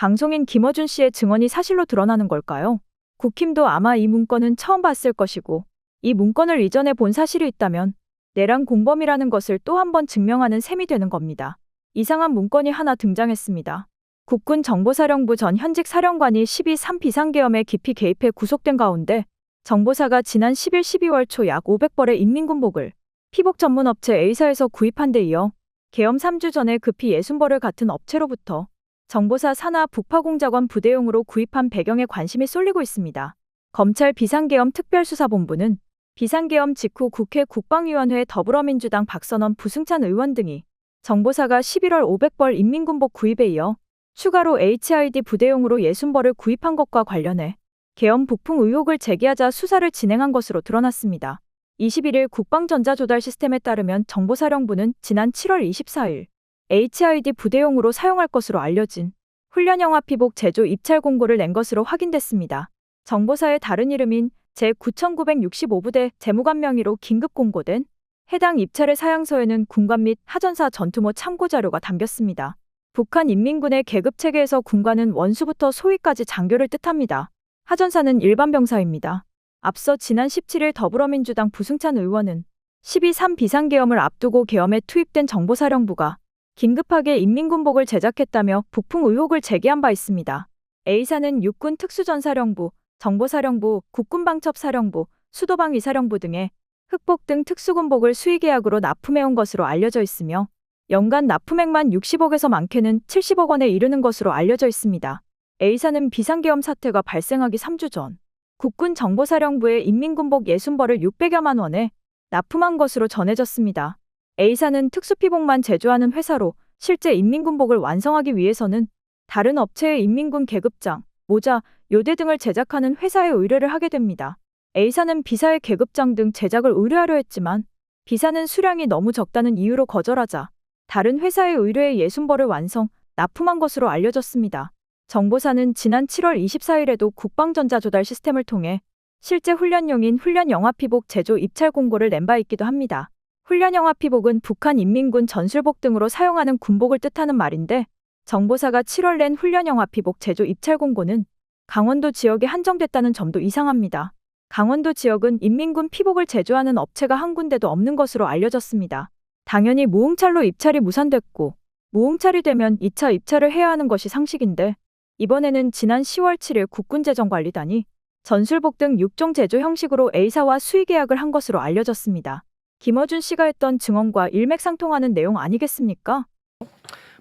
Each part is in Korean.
방송인 김어준 씨의 증언이 사실로 드러나는 걸까요? 국힘도 아마 이 문건은 처음 봤을 것이고 이 문건을 이전에 본 사실이 있다면 내란 공범이라는 것을 또 한 번 증명하는 셈이 되는 겁니다. 이상한 문건이 하나 등장했습니다. 국군 정보사령부 전 현직 사령관이 12.3 비상계엄에 깊이 개입해 구속된 가운데 정보사가 지난 10일 12월 초 약 500벌의 인민군복을 피복 전문 업체 A사에서 구입한 데 이어 계엄 3주 전에 급히 60벌을 같은 업체로부터 정보사 산하 북파공작원 부대용으로 구입한 배경에 관심이 쏠리고 있습니다. 검찰 비상계엄 특별수사본부는 비상계엄 직후 국회 국방위원회 더불어민주당 박선원 부승찬 의원 등이 정보사가 11월 500벌 인민군복 구입에 이어 추가로 HID 부대용으로 60벌을 구입한 것과 관련해 계엄 북풍 의혹을 제기하자 수사를 진행한 것으로 드러났습니다. 21일 국방전자조달 시스템에 따르면 정보사령부는 지난 7월 24일 HID 부대용으로 사용할 것으로 알려진 훈련영화 피복 제조 입찰 공고를 낸 것으로 확인됐습니다. 정보사의 다른 이름인 제9965부대 재무관 명의로 긴급 공고된 해당 입찰의 사양서에는 군관 및 하전사 전투모 참고 자료가 담겼습니다. 북한 인민군의 계급 체계에서 군관은 원수부터 소위까지 장교를 뜻합니다. 하전사는 일반 병사입니다. 앞서 지난 17일 더불어민주당 부승찬 의원은 12.3 비상계엄을 앞두고 계엄에 투입된 정보사령부가 긴급하게 인민군복을 제작했다며 북풍 의혹을 제기한 바 있습니다. A사는 육군 특수전사령부, 정보사령부, 국군방첩사령부, 수도방위사령부 등의 흑복 등 특수군복을 수의계약으로 납품해온 것으로 알려져 있으며 연간 납품액만 60억에서 많게는 70억 원에 이르는 것으로 알려져 있습니다. A사는 비상계엄 사태가 발생하기 3주 전 국군 정보사령부에 인민군복 60벌을 600여만 원에 납품한 것으로 전해졌습니다. A사는 특수피복만 제조하는 회사로 실제 인민군복을 완성하기 위해서는 다른 업체의 인민군 계급장, 모자, 요대 등을 제작하는 회사에 의뢰를 하게 됩니다. A사는 비사의 계급장 등 제작을 의뢰하려 했지만 비사는 수량이 너무 적다는 이유로 거절하자 다른 회사의 의뢰에 예순벌을 완성, 납품한 것으로 알려졌습니다. 정보사는 지난 7월 24일에도 국방전자 조달 시스템을 통해 실제 훈련용인 훈련 영화피복 제조 입찰 공고를 낸 바 있기도 합니다. 훈련영화 피복은 북한 인민군 전술복 등으로 사용하는 군복을 뜻하는 말인데 정보사가 7월 낸 훈련영화 피복 제조 입찰 공고는 강원도 지역에 한정됐다는 점도 이상합니다. 강원도 지역은 인민군 피복을 제조하는 업체가 한 군데도 없는 것으로 알려졌습니다. 당연히 무흥찰로 입찰이 무산됐고 무흥찰이 되면 2차 입찰을 해야 하는 것이 상식인데 이번에는 지난 10월 7일 국군재정관리단이 전술복 등 6종 제조 형식으로 A사와 수의 계약을 한 것으로 알려졌습니다. 김어준 씨가 했던 증언과 일맥상통하는 내용 아니겠습니까?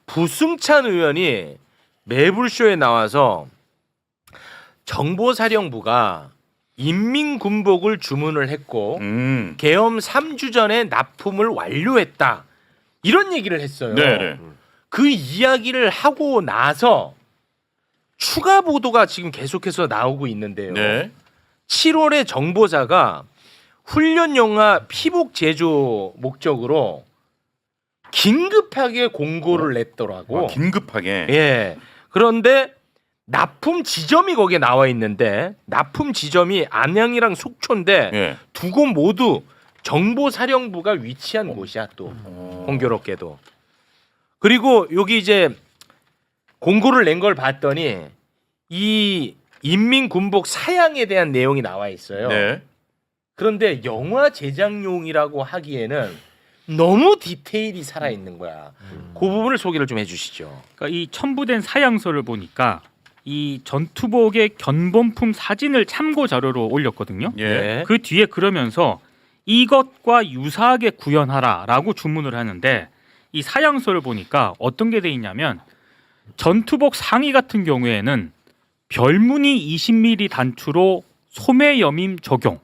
부승찬 의원이 매불쇼에 나와서 정보사령부가 인민군복을 주문을 했고 음. 계엄 3주 전에 납품을 완료했다. 이런 얘기를 했어요. 네네. 그 이야기를 하고 나서 추가 보도가 지금 계속해서 나오고 있는데요. 네. 7월에 정보사가 훈련 영화 피복 제조 목적으로 긴급하게 공고를 냈더라고. 아, 긴급하게. 예. 그런데 납품 지점이 거기에 나와 있는데 납품 지점이 안양이랑 속초인데 예. 두 곳 모두 정보사령부가 위치한 곳이야 또 어. 공교롭게도. 그리고 여기 이제 공고를 낸 걸 봤더니 이 인민군복 사양에 대한 내용이 나와 있어요. 네. 그런데 영화 제작용이라고 하기에는 너무 디테일이 살아 있는 거야. 그 부분을 소개를 좀 해주시죠. 그러니까 이 첨부된 사양서를 보니까 이 전투복의 견본품 사진을 참고 자료로 올렸거든요. 예. 네. 그 뒤에 그러면서 이것과 유사하게 구현하라라고 주문을 하는데 이 사양서를 보니까 어떤 게 돼 있냐면 전투복 상의 같은 경우에는 별무늬 20mm 단추로 소매 여밈 적용.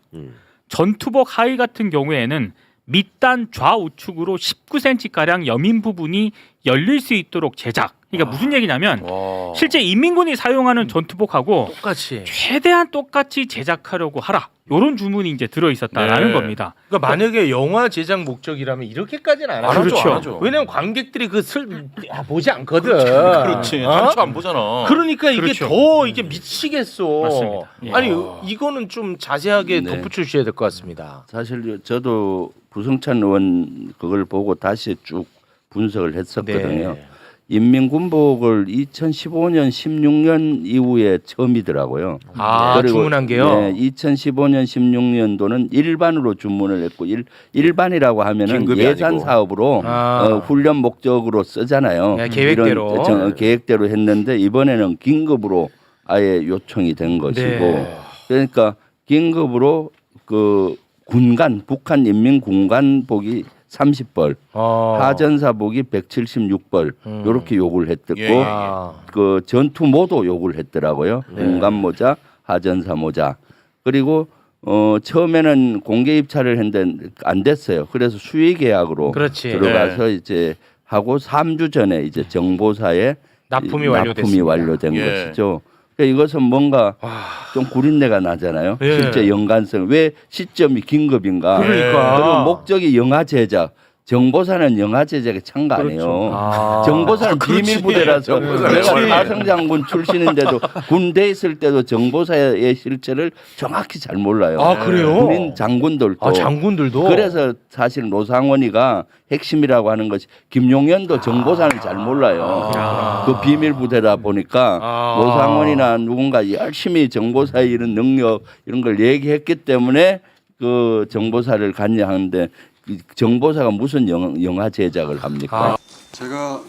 전투복 하의 같은 경우에는 밑단 좌우측으로 19cm 가량 여민 부분이 열릴 수 있도록 제작. 그러니까 무슨 얘기냐면 와. 실제 인민군이 사용하는 전투복하고 똑같이. 최대한 똑같이 제작하려고 하라. 요런 주문이 이제 들어 있었다라는 네. 겁니다. 그러니까 만약에 영화 제작 목적이라면 이렇게까지는 안안 하죠. 그렇죠. 안 하죠. 왜냐면 관객들이 그슬 아, 보지 않거든. 그렇지. 어? 단추 안 보잖아. 그러니까 이게 그렇죠. 더 이게 미치겠어. 맞습니다. 예. 아니 이거는 좀 자세하게 네. 덧붙여 주셔야 될 것 같습니다. 사실 저도 부승찬 의원 그걸 보고 다시 쭉 분석을 했었거든요. 네. 인민군복을 2015년 16년 이후에 처음이더라고요. 아 그리고, 주문한 게요. 네, 2015년 16년도는 일반으로 주문을 했고 일, 일반이라고 하면은 예산 아니고. 사업으로 아. 어, 훈련 목적으로 쓰잖아요. 네, 계획대로. 이런 정- 어, 계획대로 했는데 이번에는 긴급으로 아예 요청이 된 것이고 네. 그러니까 긴급으로 그 군간 북한 인민 군간복이 30벌 어. 하전사복이 176벌 음. 요렇게 요구를 했었고 예, 예, 예. 아. 그 전투 모도 요구를 했더라고요. 네. 군간 모자, 하전사 모자. 그리고 어 처음에는 공개 입찰을 했는데 안 됐어요. 그래서 수의 계약으로 그렇지. 들어가서 이제 하고 3주 전에 이제 정보사에 납품이. 납품이 완료된 예. 것이죠. 그러니까 이것은 뭔가 와. 좀 구린내가 나잖아요. 예. 실제 연관성 왜 시점이 긴급인가? 그러니까. 그리고 목적이 영화 제작. 정보사는 영화 제작에 참가 안 해요. 아. 정보사는 비밀 부대라서 정보사는 내가 영화에. 가성 장군 출신인데도 군대 있을 때도 정보사의 실체를 정확히 잘 몰라요. 아, 그래요? 군인 장군들도 아 장군들도. 그래서 사실 노상원이가 핵심이라고 하는 것이 김용현도 정보사는 잘 몰라요. 아. 그 비밀 부대다 보니까 아. 노상원이나 누군가 열심히 정보사의 이런 능력 이런 걸 얘기했기 때문에 그 정보사를 관여하는데 이 정보사가 무슨 영, 영화 제작을 합니까? 아. 제가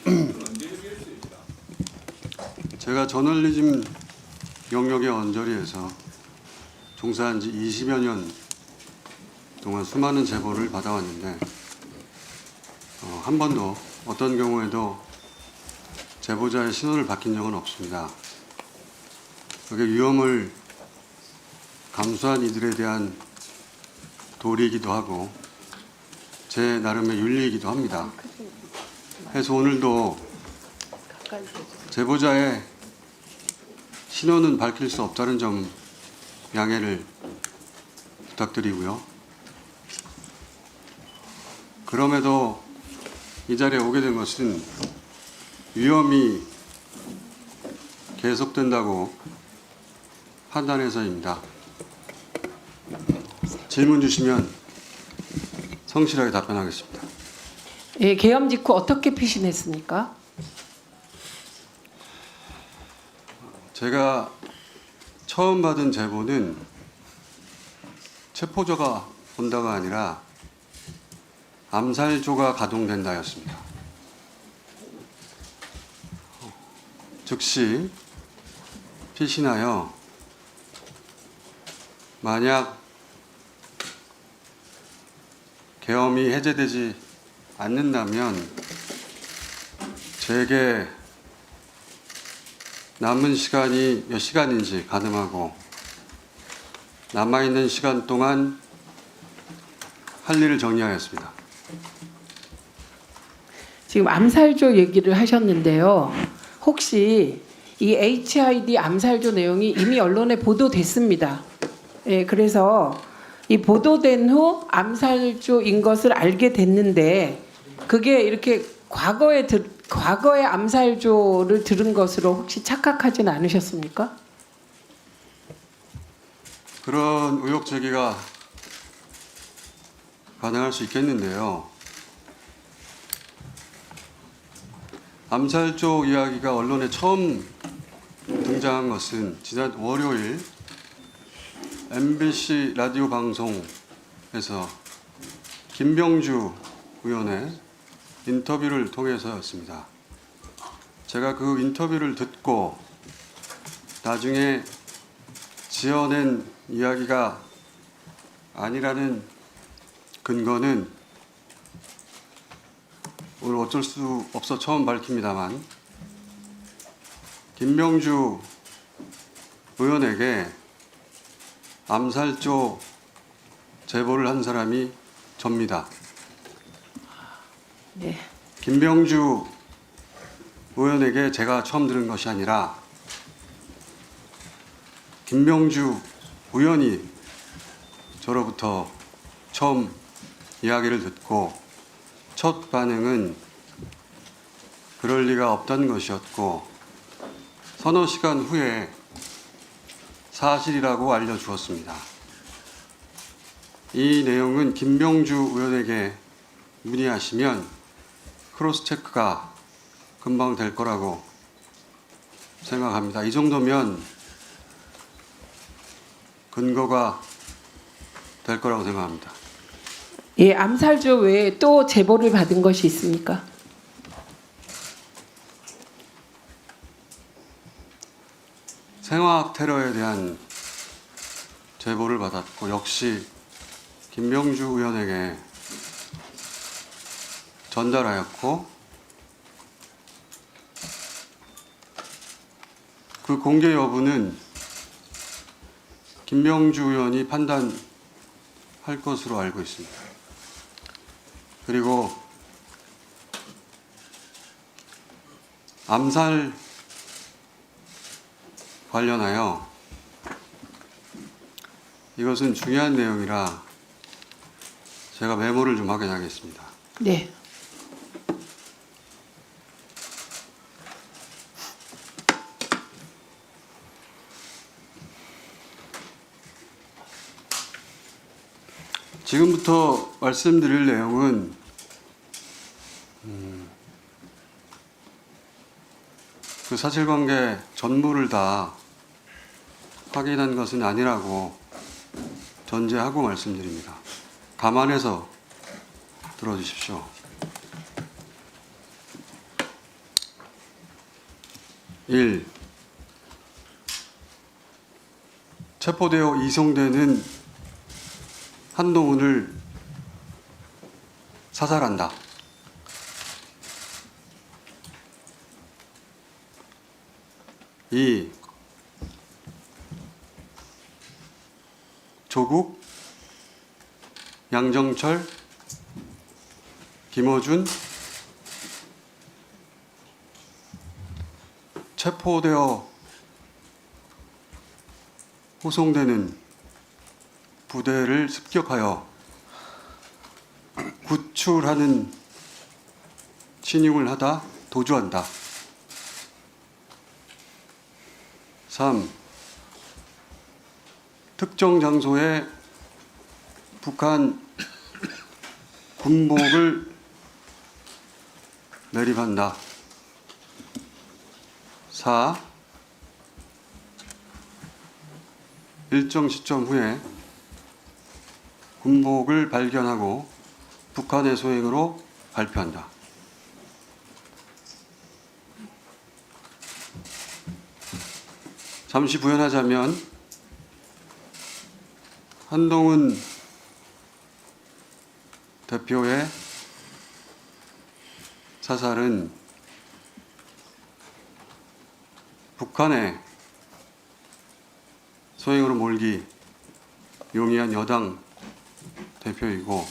제가 저널리즘 영역의 언저리에서 종사한 지 20여 년 동안 수많은 제보를 받아왔는데 어, 한 번도 어떤 경우에도 제보자의 신원을 밝힌 적은 없습니다. 그게 위험을 감수한 이들에 대한 도리이기도 하고 제 나름의 윤리이기도 합니다. 해서 오늘도 제보자의 신원은 밝힐 수 없다는 점 양해를 부탁드리고요. 그럼에도 이 자리에 오게 된 것은 위험이 계속된다고 판단해서입니다. 질문 주시면 성실하게 답변하겠습니다. 예, 계엄 직후 어떻게 피신했습니까? 제가 처음 받은 제보는 체포자가 온다가 아니라 암살조가 가동된다였습니다. 즉시 피신하여 만약 계엄이 해제되지 않는다면 제게 남은 시간이 몇 시간인지 가늠하고 남아있는 시간 동안 할 일을 정리하였습니다. 지금 암살조 얘기를 하셨는데요. 혹시 이 HID 암살조 내용이 이미 언론에 보도됐습니다. 예, 그래서 이 보도된 후 암살조인 것을 알게 됐는데 그게 이렇게 과거에 들, 과거의 암살조를 들은 것으로 혹시 착각하진 않으셨습니까? 그런 의혹 제기가 가능할 수 있겠는데요. 암살조 이야기가 언론에 처음 등장한 것은 지난 월요일 MBC 라디오 방송에서 김병주 의원의 인터뷰를 통해서였습니다. 제가 그 인터뷰를 듣고 나중에 지어낸 이야기가 아니라는 근거는 오늘 어쩔 수 없어 처음 밝힙니다만 김명주 의원에게 암살조 제보를 한 사람이 접니다. 네. 김병주 의원에게 제가 처음 들은 것이 아니라 김병주 의원이 저로부터 처음 이야기를 듣고 첫 반응은 그럴 리가 없다는 것이었고 서너 시간 후에 사실이라고 알려주었습니다. 이 내용은 김병주 의원에게 문의하시면 크로스 체크가 금방 될 거라고 생각합니다. 이 정도면 근거가 될 거라고 생각합니다. 예, 암살조 외에 또 제보를 받은 것이 있습니까? 생화학 테러에 대한 제보를 받았고 역시 김명주 의원에게 전달하였고 그 공개 여부는 김명주 의원이 판단할 것으로 알고 있습니다. 그리고 암살 관련하여 이것은 중요한 내용이라 제가 메모를 좀 확인하겠습니다. 네. 지금부터 말씀드릴 내용은 음, 그 사실관계 전부를 다 확인한 것은 아니라고 전제하고 말씀드립니다. 감안해서 들어주십시오. 일 체포되어 이송되는 한동훈을 사살한다. 이 조국, 양정철, 김어준 체포되어 호송되는 부대를 습격하여 구출하는 신용을 하다 도주한다. 3. 특정 장소에 북한 군복을 매립한다. 4. 일정 시점 후에 군복을 발견하고 북한의 소행으로 발표한다. 잠시 부연하자면 한동훈 대표의 사살은 북한의 소행으로 몰기 용이한 여당 대표이고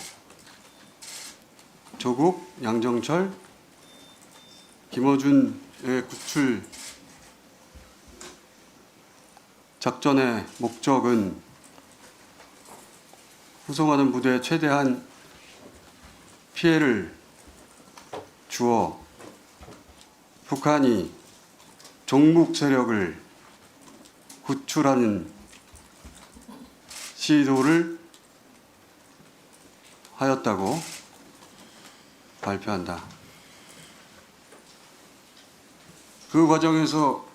조국, 양정철, 김어준의 구출 작전의 목적은 후송하는 부대에 최대한 피해를 주어 북한이 종북 세력을 구출하는 시도를 하였다고 발표한다. 그 과정에서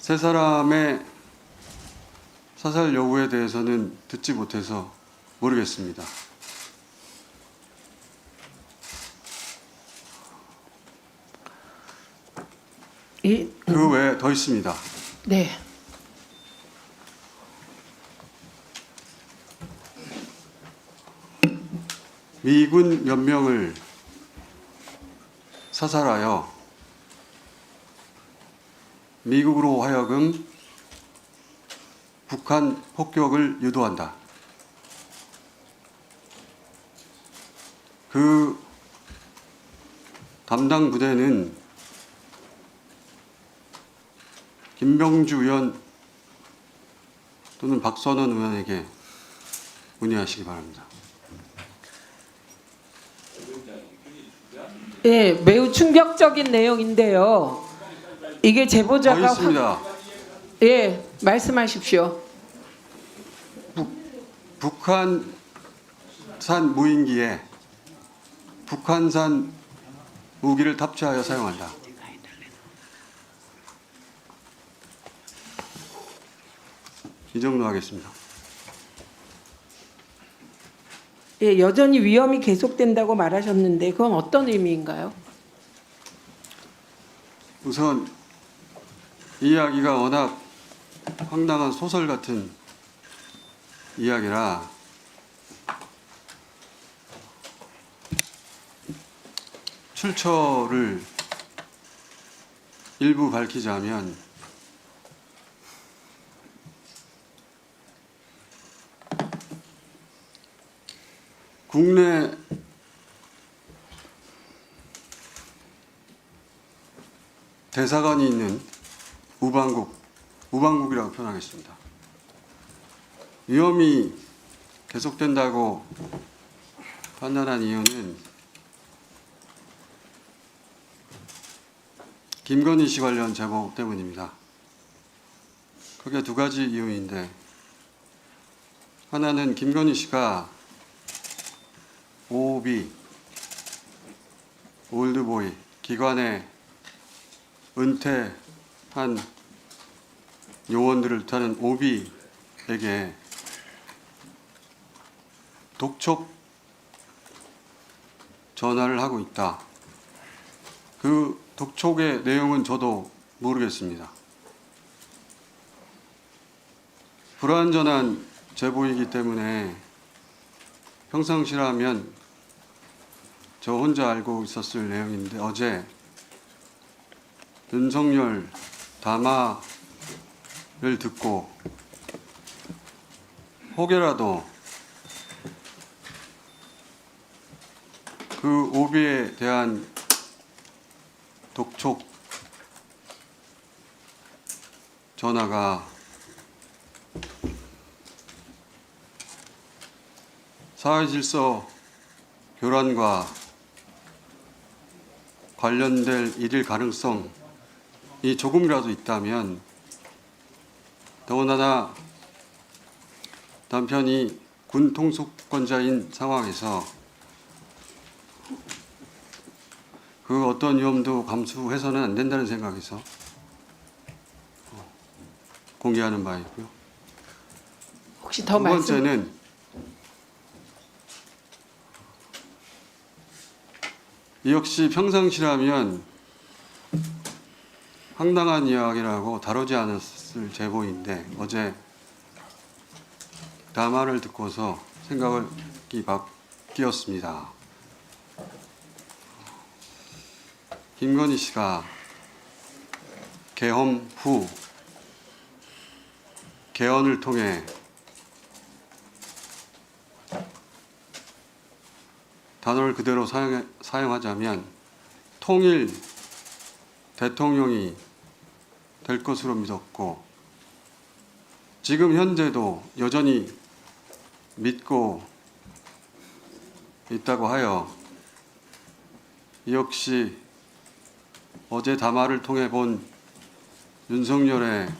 세 사람의 사살 여부에 대해서는 듣지 못해서 모르겠습니다. 이, 그 외에 더 있습니다. 네. 미군 몇 명을 사살하여 미국으로 하여금 북한 폭격을 유도한다. 그 담당 부대는 김병주 의원 또는 박선원 의원에게 문의하시기 바랍니다. 예, 매우 충격적인 내용인데요. 이게 더 제보자가 있습니다. 예, 말씀하십시오. 북한산 무인기에 북한산 무기를 탑재하여 사용한다. 이 정도 하겠습니다. 예, 여전히 위험이 계속된다고 말하셨는데 그건 어떤 의미인가요? 우선 이 이야기가 워낙 황당한 소설 같은 이야기라 출처를 일부 밝히자면 국내 대사관이 있는 우방국, 우방국이라고 표현하겠습니다. 위험이 계속된다고 판단한 이유는 김건희 씨 관련 제보 때문입니다. 크게 두 가지 이유인데 하나는 김건희 씨가 OB, 올드보이, 기관의 은퇴한 요원들을 타는 오비에게 독촉 전화를 하고 있다. 그 독촉의 내용은 저도 모르겠습니다. 불완전한 제보이기 때문에 평상시라면 저 혼자 알고 있었을 내용인데 어제 윤석열 담화 를 듣고 혹여라도 그 오비에 대한 독촉 전화가 사회 질서 교란과 관련될 일일 가능성이 조금이라도 있다면 더군다나 남편이 군 통수권자인 상황에서 그 어떤 위험도 감수해서는 안 된다는 생각에서 어, 공개하는 바이고요. 혹시 더두 말씀 번째는 이 역시 평상시라면 황당한 이야기라고 다루지 않았을 제보인데 어제 담화를 듣고서 생각이 바뀌었습니다. 김건희 씨가 개엄 후 개헌을 통해 단어를 그대로 사용, 사용하자면 통일 대통령이 될 것으로 믿었고 지금 현재도 여전히 믿고 있다고 하여 역시 어제 담화를 통해 본 윤석열의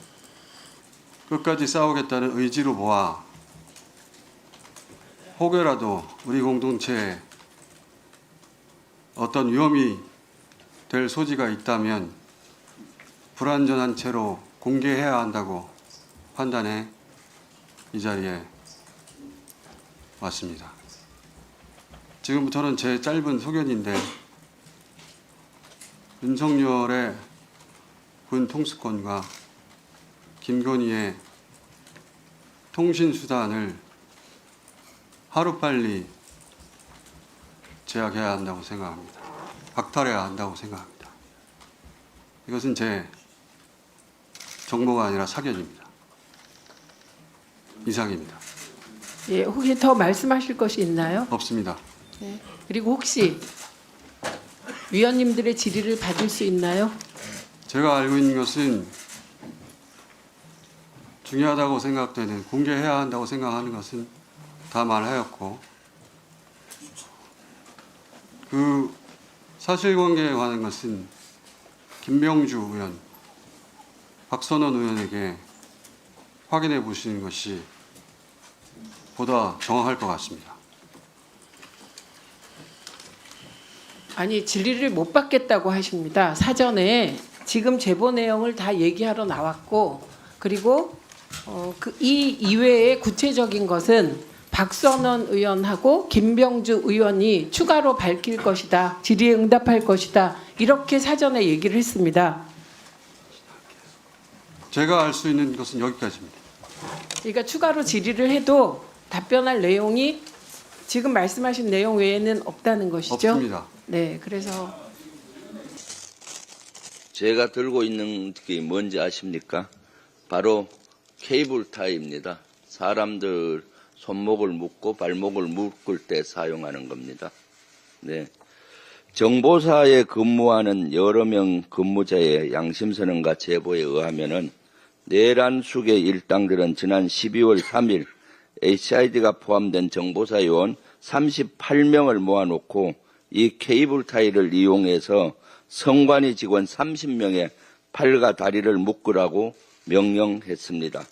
끝까지 싸우겠다는 의지로 보아 혹여라도 우리 공동체에 어떤 위험이 될 소지가 있다면 불완전한 채로 공개해야 한다고 판단해 이 자리에 왔습니다. 지금부터는 제 짧은 소견인데 윤석열의 군 통수권과 김건희의 통신 수단을 하루빨리 제약해야 한다고 생각합니다. 박탈해야 한다고 생각합니다. 이것은 제 정보가 아니라 사견입니다. 이상입니다. 예, 혹시 더 말씀하실 것이 있나요? 없습니다. 네. 그리고 혹시 위원님들의 질의를 받을 수 있나요? 제가 알고 있는 것은 중요하다고 생각되는 공개해야 한다고 생각하는 것은 다 말하였고 그 사실관계에 관한 것은 김병주 의원, 박선원 의원에게 확인해 보시는 것이 보다 정확할 것 같습니다. 아니 질의를 못 받겠다고 하십니다. 사전에 지금 제보 내용을 다 얘기하러 나왔고 그리고 어, 그 이 이외의 구체적인 것은 박선원 의원하고 김병주 의원이 추가로 밝힐 것이다. 질의에 응답할 것이다. 이렇게 사전에 얘기를 했습니다. 제가 알 수 있는 것은 여기까지입니다. 그러니까 추가로 질의를 해도 답변할 내용이 지금 말씀하신 내용 외에는 없다는 것이죠. 없습니다. 네, 그래서 제가 들고 있는 게 뭔지 아십니까? 바로 케이블 타입니다. 사람들 손목을 묶고 발목을 묶을 때 사용하는 겁니다. 네. 정보사에 근무하는 여러 명 근무자의 양심선언과 제보에 의하면은 내란숙의 일당들은 지난 12월 3일 HID가 포함된 정보사 요원 38명을 모아놓고 이 케이블 타이를 이용해서 성관이 직원 30명의 팔과 다리를 묶으라고 명령했습니다.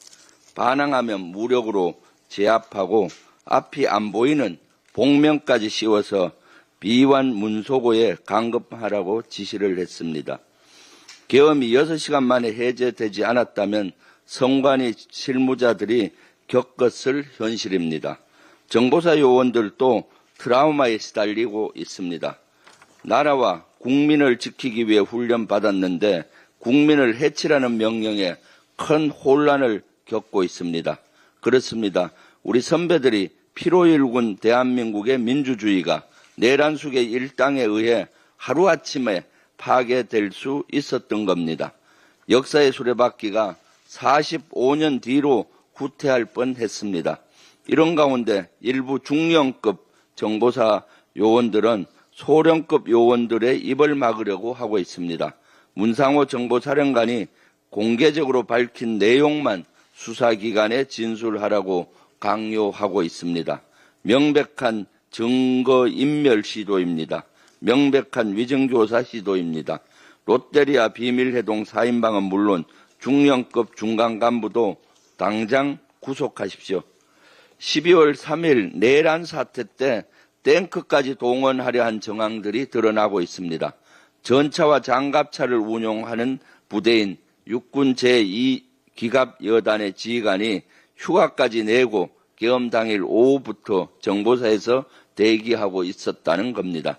반항하면 무력으로 제압하고 앞이 안 보이는 복면까지 씌워서 비완 문소고에 강급하라고 지시를 했습니다. 계엄이 6시간 만에 해제되지 않았다면 성관이 실무자들이 겪었을 현실입니다. 정보사 요원들도 트라우마에 시달리고 있습니다. 나라와 국민을 지키기 위해 훈련받았는데 국민을 해치라는 명령에 큰 혼란을 겪고 있습니다. 그렇습니다. 우리 선배들이 피로 일군 대한민국의 민주주의가 내란숙의 일당에 의해 하루아침에 파괴될 수 있었던 겁니다. 역사의 수레바퀴가 45년 뒤로 후퇴할 뻔했습니다. 이런 가운데 일부 중령급 정보사 요원들은 소령급 요원들의 입을 막으려고 하고 있습니다. 문상호 정보사령관이 공개적으로 밝힌 내용만 수사기관에 진술하라고 강요하고 있습니다. 명백한 증거 인멸 시도입니다. 명백한 위정교사 시도입니다. 롯데리아 비밀해동 4인방은 물론 중령급 중간 간부도 당장 구속하십시오. 12월 3일 내란 사태 때 탱크까지 동원하려 한 정황들이 드러나고 있습니다. 전차와 장갑차를 운용하는 부대인 육군 제2기갑 여단의 지휘관이 휴가까지 내고 계엄 당일 오후부터 정보사에서 대기하고 있었다는 겁니다.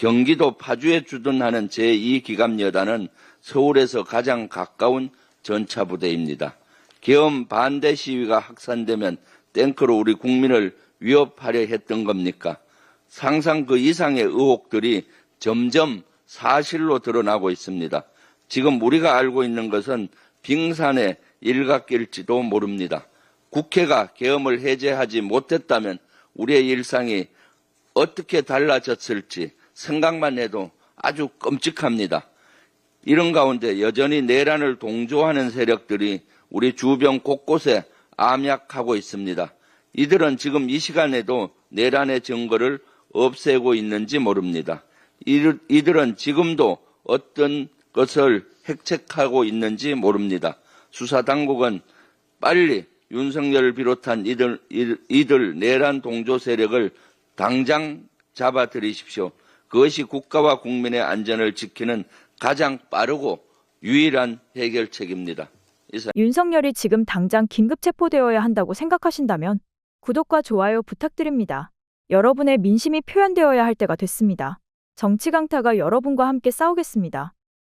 경기도 파주에 주둔하는 제2기갑 여단은 서울에서 가장 가까운 전차 부대입니다. 계엄 반대 시위가 확산되면 탱크로 우리 국민을 위협하려 했던 겁니까? 상상 그 이상의 의혹들이 점점 사실로 드러나고 있습니다. 지금 우리가 알고 있는 것은 빙산의 일각일지도 모릅니다. 국회가 계엄을 해제하지 못했다면 우리의 일상이 어떻게 달라졌을지 생각만 해도 아주 끔찍합니다. 이런 가운데 여전히 내란을 동조하는 세력들이 우리 주변 곳곳에 암약하고 있습니다. 이들은 지금 이 시간에도 내란의 증거를 없애고 있는지 모릅니다. 이들- 이들은 지금도 어떤 것을 획책하고 있는지 모릅니다. 수사당국은 빨리 윤석열을 비롯한 이들, 이들 내란 동조 세력을 당장 잡아들이십시오. 그것이 국가와 국민의 안전을 지키는 가장 빠르고 유일한 해결책입니다. 이상. 윤석열이 지금 당장 긴급 체포되어야 한다고 생각하신다면 구독과 좋아요 부탁드립니다. 여러분의 민심이 표현되어야 할 때가 됐습니다. 정치 강타가 여러분과 함께 싸우겠습니다.